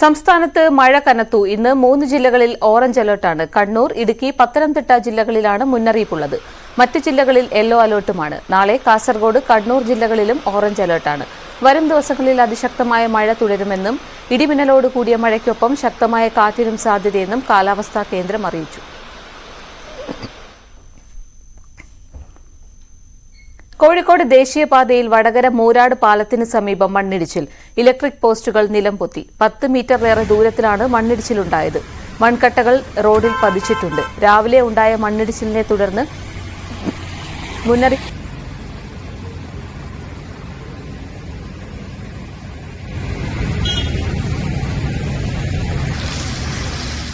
സംസ്ഥാനത്ത് മഴ കനത്തു. ഇന്ന് മൂന്ന് ജില്ലകളിൽ ഓറഞ്ച് അലർട്ടാണ്. കണ്ണൂർ ഇടുക്കി പത്തനംതിട്ട ജില്ലകളിലാണ് മുന്നറിയിപ്പുള്ളത്. മറ്റ് ജില്ലകളിൽ യെല്ലോ അലർട്ടുമാണ്. നാളെ കാസർഗോഡ് കണ്ണൂർ ജില്ലകളിലും ഓറഞ്ച് അലർട്ടാണ്. വരും ദിവസങ്ങളിൽ അതിശക്തമായ മഴ തുടരുമെന്നും ഇടിമിന്നലോട് കൂടിയ മഴയ്ക്കൊപ്പം ശക്തമായ കാറ്റിനും സാധ്യതയെന്നും കാലാവസ്ഥാ കേന്ദ്രം അറിയിച്ചു. കോഴിക്കോട് ദേശീയപാതയിൽ വടകര മൂരാട് പാലത്തിന് സമീപം മണ്ണിടിച്ചിൽ. ഇലക്ട്രിക് പോസ്റ്റുകൾ നിലം പൊത്തി പത്ത് മീറ്ററിലേറെ ദൂരത്തിലാണ് മണ്ണിടിച്ചിലുണ്ടായത്. മൺകട്ടകൾ റോഡിൽ പതിച്ചിട്ടുണ്ട്. രാവിലെ ഉണ്ടായ മണ്ണിടിച്ചിലിനെ തുടർന്ന് മുന്നറിയിപ്പ്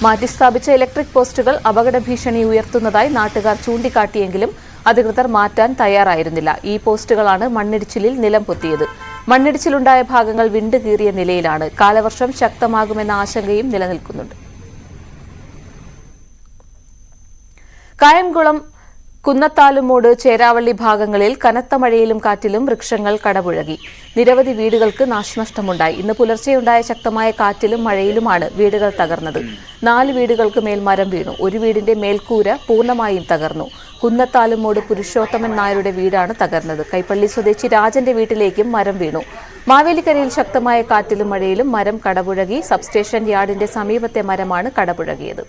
മാറ്റിസ്ഥാപിച്ച ഇലക്ട്രിക് പോസ്റ്റുകൾ അപകട ഭീഷണി ഉയർത്തുന്നതായി നാട്ടുകാർ ചൂണ്ടിക്കാട്ടിയെങ്കിലും അധികൃതർ മാറ്റാൻ തയ്യാറായിരുന്നില്ല. ഈ പോസ്റ്റുകളാണ് മണ്ണിടിച്ചിലിൽ നിലം പൊത്തിയത്. മണ്ണിടിച്ചിലുണ്ടായ ഭാഗങ്ങൾ വിണ്ടുകീറിയ നിലയിലാണ്. കാലവർഷം ശക്തമാകുമെന്ന ആശങ്കയും നിലനിൽക്കുന്നുണ്ട്. കായംകുളം കുന്നത്താലുമൂട് ചേരാവള്ളി ഭാഗങ്ങളിൽ കനത്ത മഴയിലും കാറ്റിലും വൃക്ഷങ്ങൾ കടപുഴകി. നിരവധി വീടുകൾക്ക് നാശനഷ്ടമുണ്ടായി. ഇന്ന് പുലർച്ചെയുണ്ടായ ശക്തമായ കാറ്റിലും മഴയിലുമാണ് വീടുകൾ തകർന്നത്. നാല് വീടുകൾക്ക് മേൽ മരം വീണു. ഒരു വീടിന്റെ മേൽക്കൂര പൂർണമായും തകർന്നു. കുന്നത്താലുമൂട് പുരുഷോത്തമൻ നായരുടെ വീടാണ് തകർന്നത്. കൈപ്പള്ളി സ്വദേശി രാജന്റെ വീട്ടിലേക്കും മരം വീണു. മാവേലിക്കരയിൽ ശക്തമായ കാറ്റിലും മഴയിലും മരം കടപുഴകി. സബ്സ്റ്റേഷൻ യാർഡിന്റെ സമീപത്തെ മരമാണ് കടപുഴകിയത്.